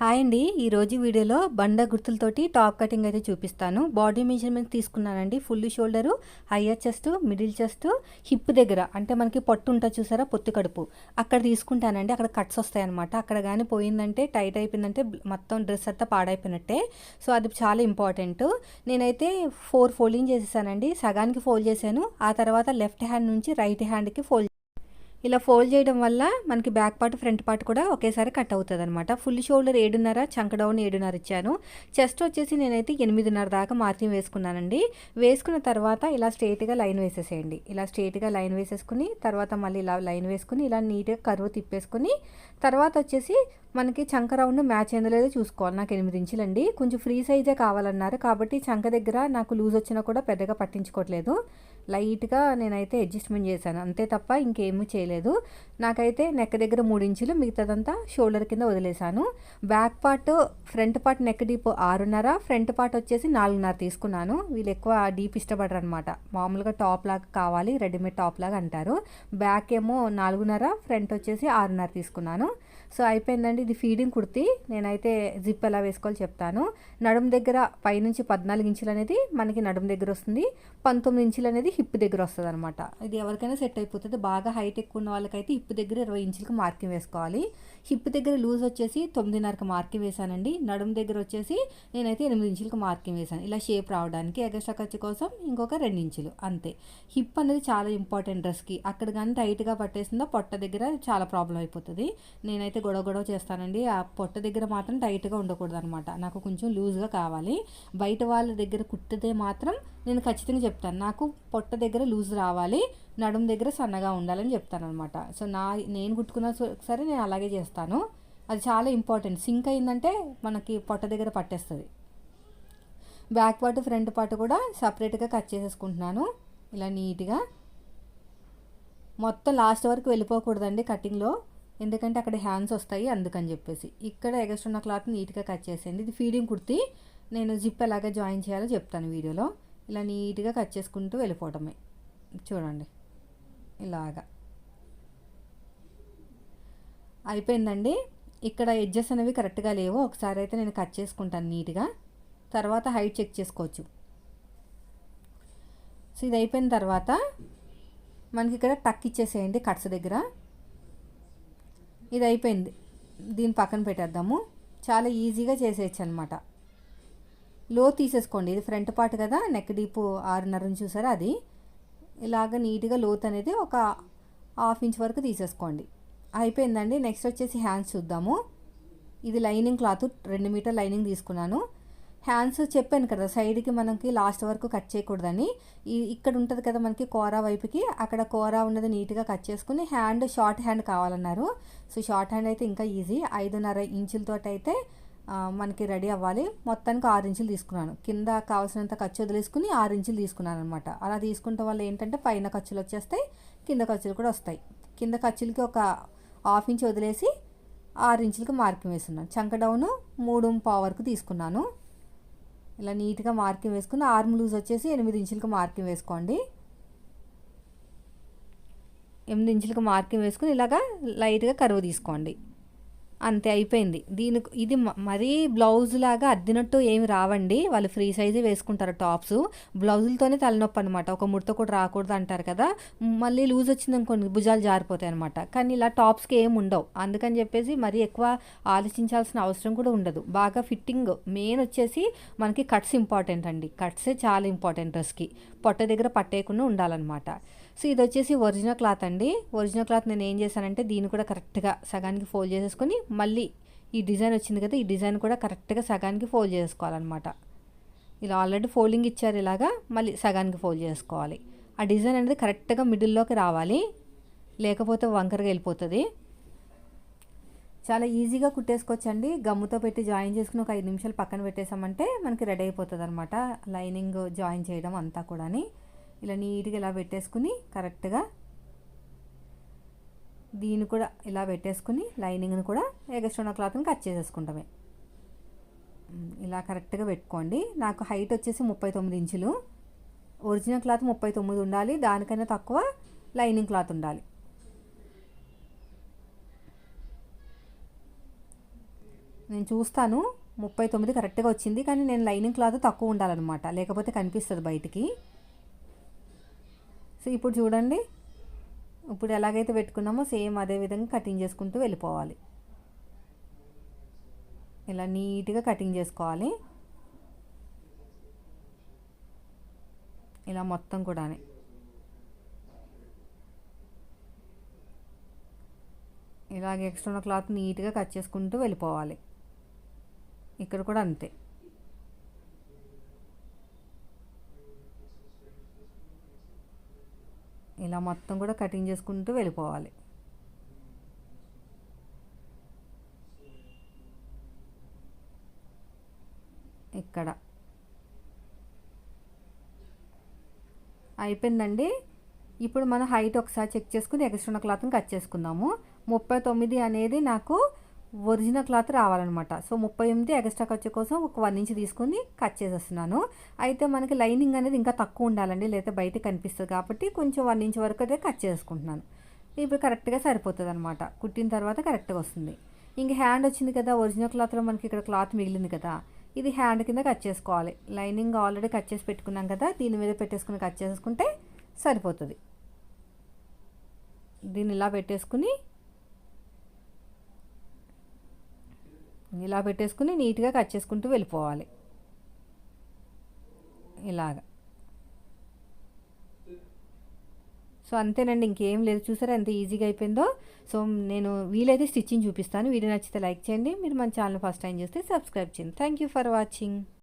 Hi అండి. ఈరోజు వీడియోలో బండ గుర్తులతోటి టాప్ కటింగ్ అయితే చూపిస్తాను. బాడీ మెజర్మెంట్ తీసుకున్నానండి. Full shoulder higher chest middle chest hip దగ్గర. అంటే మనకి పొట్టు ఉంటుంది చూసారా? పొత్తు కడుపు. అక్కడ తీసుకుంటానండి. అక్కడ కట్స్ వస్తాయన్నమాట. అక్కడ కానీ పోయిందంటే టైట్ అయిపోయిందంటే మొత్తం డ్రెస్ అంతా పాడైపోయినట్టే. సో అది చాలా ఇంపార్టెంట్. నేనైతే ఫోర్ ఫోల్డింగ్ చేసేసానండి. సగానికి ఫోల్డ్ చేశాను. ఆ తర్వాత లెఫ్ట్ హ్యాండ్ నుంచి రైట్ హ్యాండ్కి ఫోల్డ్ ఇలా ఫోల్డ్ చేయడం వల్ల మనకి బ్యాక్ పార్ట్ ఫ్రంట్ పార్ట్ కూడా ఒకేసారి కట్ అవుతుంది అనమాట ఫుల్ షోల్డర్ ఏడున్నర చంక డౌన్ ఏడున్నర ఇచ్చాను. చెస్ట్ వచ్చేసి నేనైతే ఎనిమిదిన్నర దాకా మార్కింగ్ వేసుకున్నానండి. వేసుకున్న తర్వాత ఇలా స్ట్రైట్గా లైన్ వేసేసేయండి. ఇలా స్ట్రేట్గా లైన్ వేసేసుకుని తర్వాత మళ్ళీ ఇలా లైన్ వేసుకుని ఇలా నీట్గా కరువు తిప్పేసుకుని తర్వాత వచ్చేసి మనకి చంక రౌండ్ మ్యాచ్ అయిందో లేదో చూసుకోవాలి. నాకు ఎనిమిది ఇంచులండి. కొంచెం ఫ్రీ సైజే కావాలన్నారు. కాబట్టి చంక దగ్గర నాకు లూజ్ వచ్చినా కూడా పెద్దగా పట్టించుకోవట్లేదు. లైట్గా నేనైతే అడ్జస్ట్మెంట్ చేశాను. అంతే తప్ప ఇంకేమీ చేయలేదు. నాకైతే నెక్ దగ్గర మూడు ఇంచులు మిగతాదంతా షోల్డర్ కింద వదిలేశాను. Back part front part neck deep ఆరున్నర ఫ్రంట్ పార్ట్ వచ్చేసి నాలుగున్నర తీసుకున్నాను. వీళ్ళు ఎక్కువ డీప్ ఇష్టపడరు అనమాట మామూలుగా టాప్ లాగా కావాలి రెడీమేడ్ టాప్ లాగా అంటారు. బ్యాక్ ఏమో నాలుగున్నర ఫ్రంట్ వచ్చేసి ఆరున్నర తీసుకున్నాను. సో అయిపోయిందండి. ఇది ఫీడింగ్ కుర్తి. నేనైతే జిప్ ఎలా వేసుకోవాలి చెప్తాను. నడుము దగ్గర పైనుంచి పద్నాలుగు ఇంచులు అనేది మనకి నడుము దగ్గర వస్తుంది. పంతొమ్మిది ఇంచులు అనేది హిప్ దగ్గర వస్తుంది అనమాట ఇది ఎవరికైనా సెట్ అయిపోతుంది. బాగా హైట్ ఎక్కువ ఉన్న వాళ్ళకైతే హిప్ దగ్గర ఇరవై ఇంచులకు మార్కింగ్ వేసుకోవాలి. హిప్ దగ్గర లూజ్ వచ్చేసి తొమ్మిదిన్నరకు మార్కింగ్ వేశానండి. నడుము దగ్గర వచ్చేసి నేనైతే ఎనిమిది ఇంచులకు మార్కింగ్ వేసాను ఇలా షేప్ రావడానికి ఎగస్ట్రా ఖర్చు కోసం ఇంకొక రెండు ఇంచులు అంతే. హిప్ అనేది చాలా ఇంపార్టెంట్ డ్రెస్కి. అక్కడ కానీ టైట్గా పట్టేసిందో పొట్ట దగ్గర చాలా ప్రాబ్లం అయిపోతుంది. నేనైతే గొడవ గొడవ చేస్తానండి. ఆ పొట్ట దగ్గర మాత్రం టైట్గా ఉండకూడదు అనమాట నాకు కొంచెం లూజ్గా కావాలి. బయట వాళ్ళ దగ్గర కుట్టితే మాత్రం నేను ఖచ్చితంగా చెప్తాను. నాకు పొట్ట దగ్గర లూజ్ రావాలి నడుము దగ్గర సన్నగా ఉండాలని చెప్తాను అనమాట సో నా నేను కుట్టుకున్న సరే నేను అలాగే చేస్తాను. అది చాలా ఇంపార్టెంట్. సింక్ అయిందంటే మనకి పొట్ట దగ్గర పట్టేస్తుంది. బ్యాక్ పార్ట్ ఫ్రంట్ పార్ట్ కూడా సపరేట్గా కట్ చేసేసుకుంటున్నాను. ఇలా నీట్గా. మొత్తం లాస్ట్ వరకు వెళ్ళిపోకూడదండి కటింగ్లో. ఎందుకంటే అక్కడ హ్యాండ్స్ వస్తాయి అందుకని చెప్పేసి. ఇక్కడ ఎగస్ట్ ఉన్న క్లాత్ నీట్గా కట్ చేసేయండి. ఇది ఫీడింగ్ కుర్తి. నేను జిప్ ఎలాగ జాయిన్ చేయాలో చెప్తాను వీడియోలో. ఇలా నీట్గా కట్ చేసుకుంటూ వెళ్ళిపోవటమే చూడండి. ఇలాగా. అయిపోయిందండి. ఇక్కడ ఎడ్జెస్ అనేవి కరెక్ట్గా లేవు. ఒకసారి అయితే నేను కట్ చేసుకుంటాను నీట్గా. తర్వాత హైట్ చెక్ చేసుకోవచ్చు. సో ఇది అయిపోయిన తర్వాత మనకి ఇక్కడ టక్ ఇచ్చేసేయండి కట్స్ దగ్గర. ఇది అయిపోయింది. దీని పక్కన పెట్టేద్దాము. చాలా ఈజీగా చేసేయచ్చు అనమాట లో తీసేసుకోండి. ఇది ఫ్రంట్ పార్ట్ కదా నెక్ డీప్ ఆరున్నర చూసారా అది? ఇలాగ నీట్గా లోత్ అనేది ఒక హాఫ్ ఇంచ్ వరకు తీసేసుకోండి. అయిపోయిందండి. నెక్స్ట్ వచ్చేసి హ్యాండ్స్ చూద్దాము. ఇది లైనింగ్ క్లాత్ రెండు మీటర్ లైనింగ్ తీసుకున్నాను. హ్యాండ్స్ చెప్పాను కదా సైడ్కి మనకి లాస్ట్ వరకు కట్ చేయకూడదని. ఈ ఇక్కడ ఉంటుంది కదా మనకి కోరా వైపుకి అక్కడ కోరా ఉన్నది నీట్గా కట్ చేసుకుని హ్యాండ్ షార్ట్ హ్యాండ్ కావాలన్నారు. సో షార్ట్ హ్యాండ్ అయితే ఇంకా ఈజీ. ఐదున్నర ఇంచులతో అయితే మనకి రెడీ అవ్వాలి. మొత్తానికి ఆరు ఇంచులు తీసుకున్నాను. కింద కావాల్సినంత ఖర్చు వదిలేసుకుని ఆరు ఇంచులు తీసుకున్నాను అనమాట అలా తీసుకుంటే వల్ల ఏంటంటే పైన ఖర్చులు వచ్చేస్తాయి కింద ఖర్చులు కూడా వస్తాయి. కింద ఖర్చులకి ఒక హాఫ్ ఇంచ్ వదిలేసి ఆరు ఇంచులకి మార్కింగ్ వేస్తున్నాను చంక డౌను మూడు పావు వరకు తీసుకున్నాను. ఇలా నీట్గా మార్కింగ్ వేసుకుని ఆర్మ్ లూజ్ వచ్చేసి ఎనిమిది ఇంచులకు మార్కింగ్ వేసుకోండి. ఎనిమిది ఇంచులకు మార్కింగ్ వేసుకుని ఇలాగా లైట్గా కరువు తీసుకోండి. అంతే అయిపోయింది. దీనికి ఇది మరీ బ్లౌజ్ లాగా అద్దినట్టు ఏమి రావండి. వాళ్ళు ఫ్రీ సైజే వేసుకుంటారు టాప్స్. బ్లౌజులతోనే తలనొప్పి అనమాట ఒక ముడత కూడా రాకూడదు అంటారు కదా. మళ్ళీ లూజ్ వచ్చింది అనుకోండి భుజాలు జారిపోతాయి అనమాట కానీ ఇలా టాప్స్కి ఏమి ఉండవు. అందుకని చెప్పేసి మరీ ఎక్కువ ఆలోచించాల్సిన అవసరం కూడా ఉండదు. బాగా ఫిట్టింగ్ మెయిన్ వచ్చేసి మనకి కట్స్ ఇంపార్టెంట్ అండి. కట్సే చాలా ఇంపార్టెంట్ డ్రెస్కి. పొట్ట దగ్గర పట్టేయకుండా ఉండాలన్నమాట. సో ఇది వచ్చేసి ఒరిజినల్ క్లాత్ అండి. ఒరిజినల్ క్లాత్ నేను ఏం చేశానంటే దీన్ని కూడా కరెక్ట్గా సగానికి ఫోల్డ్ చేసేసుకొని మళ్ళీ ఈ డిజైన్ వచ్చింది కదా ఈ డిజైన్ కూడా కరెక్ట్గా సగానికి ఫోల్డ్ చేసుకోవాలన్నమాట. ఇలా ఆల్రెడీ ఫోల్డింగ్ ఇచ్చారు ఇలాగా మళ్ళీ సగానికి ఫోల్డ్ చేసుకోవాలి. ఆ డిజైన్ అనేది కరెక్ట్గా మిడిల్లోకి రావాలి లేకపోతే వంకరగా వెళ్ళిపోతుంది. చాలా ఈజీగా కుట్టేసుకోవచ్చండి. గమ్ముతో పెట్టి జాయిన్ చేసుకుని ఒక ఐదు నిమిషాలు పక్కన పెట్టేసామంటే మనకి రెడీ అయిపోతుంది అనమాట లైనింగ్ జాయిన్ చేయడం అంతా కూడాని. ఇలా నీట్గా ఇలా పెట్టేసుకుని కరెక్ట్గా దీన్ని కూడా ఇలా పెట్టేసుకుని లైనింగ్ని కూడా ఎగస్ట్రోనా క్లాత్ని కట్ చేసేసుకుంటామే. ఇలా కరెక్ట్గా పెట్టుకోండి. నాకు హైట్ వచ్చేసి ముప్పై తొమ్మిది ఇంచులు. ఒరిజినల్ క్లాత్ ముప్పై తొమ్మిది ఉండాలి. దానికన్నా తక్కువ లైనింగ్ క్లాత్ ఉండాలి. నేను చూస్తాను. ముప్పై తొమ్మిది కరెక్ట్గా వచ్చింది. కానీ నేను లైనింగ్ క్లాత్ తక్కువ ఉండాలన్నమాట. లేకపోతే కనిపిస్తుంది బయటికి. సో ఇప్పుడు చూడండి. ఇప్పుడు ఎలాగైతే పెట్టుకున్నామో సేమ్ అదే విధంగా కటింగ్ చేసుకుంటూ వెళ్ళిపోవాలి. ఇలా నీట్గా కటింగ్ చేసుకోవాలి. ఇలా మొత్తం కూడా ఇలాగ ఎక్స్ట్రా క్లాత్ నీట్గా కట్ చేసుకుంటూ వెళ్ళిపోవాలి. ఇక్కడ కూడా అంతే. ఇలా మొత్తం కూడా కటింగ్ చేసుకుంటూ వెళ్ళిపోవాలి. ఇక్కడ. అయిపోయిందండి. ఇప్పుడు మనం హైట్ ఒకసారి చెక్ చేసుకుని ఎక్స్ట్రా క్లాత్ని కట్ చేసుకుందాము. ముప్పై తొమ్మిది అనేది నాకు ఒరిజినల్ క్లాత్ రావాలన్నమాట. సో ముప్పై ఎనిమిది ఎక్స్ట్రా ఖర్చు కోసం ఒక వన్ ఇంచ్ తీసుకొని కట్ చేసేస్తున్నాను. అయితే మనకి లైనింగ్ అనేది ఇంకా తక్కువ ఉండాలండి లేదా బయట కనిపిస్తుంది కాబట్టి కొంచెం వన్ ఇంచ్ వరకు అయితే కట్ చేసుకుంటున్నాను. ఇప్పుడు కరెక్ట్గా సరిపోతుంది అనమాట కుట్టిన తర్వాత కరెక్ట్గా వస్తుంది. ఇంక హ్యాండ్ వచ్చింది కదా ఒరిజినల్ క్లాత్లో మనకి ఇక్కడ క్లాత్ మిగిలింది కదా ఇది హ్యాండ్ కింద కట్ చేసుకోవాలి. లైనింగ్ ఆల్రెడీ కట్ చేసి పెట్టుకున్నాం కదా దీని మీద పెట్టేసుకుని కట్ చేసుకుంటే సరిపోతుంది. దీన్ని ఇలా పెట్టేసుకుని ఇలా పెట్టేసుకుని నీట్గా కట్ చేసుకుంటూ వెళ్ళిపోవాలి. ఇలాగా. సో అంతేనండి. ఇంకేం లేదు. చూసారా ఎంత ఈజీగా అయిపోయిందో? సో నేను వీలైతే స్టిచ్చింగ్ చూపిస్తాను. వీడియో నచ్చితే లైక్ చేయండి. మీరు మన ఛానల్ ఫస్ట్ టైం చూస్తే సబ్స్క్రైబ్ చేయండి. Thank you for watching.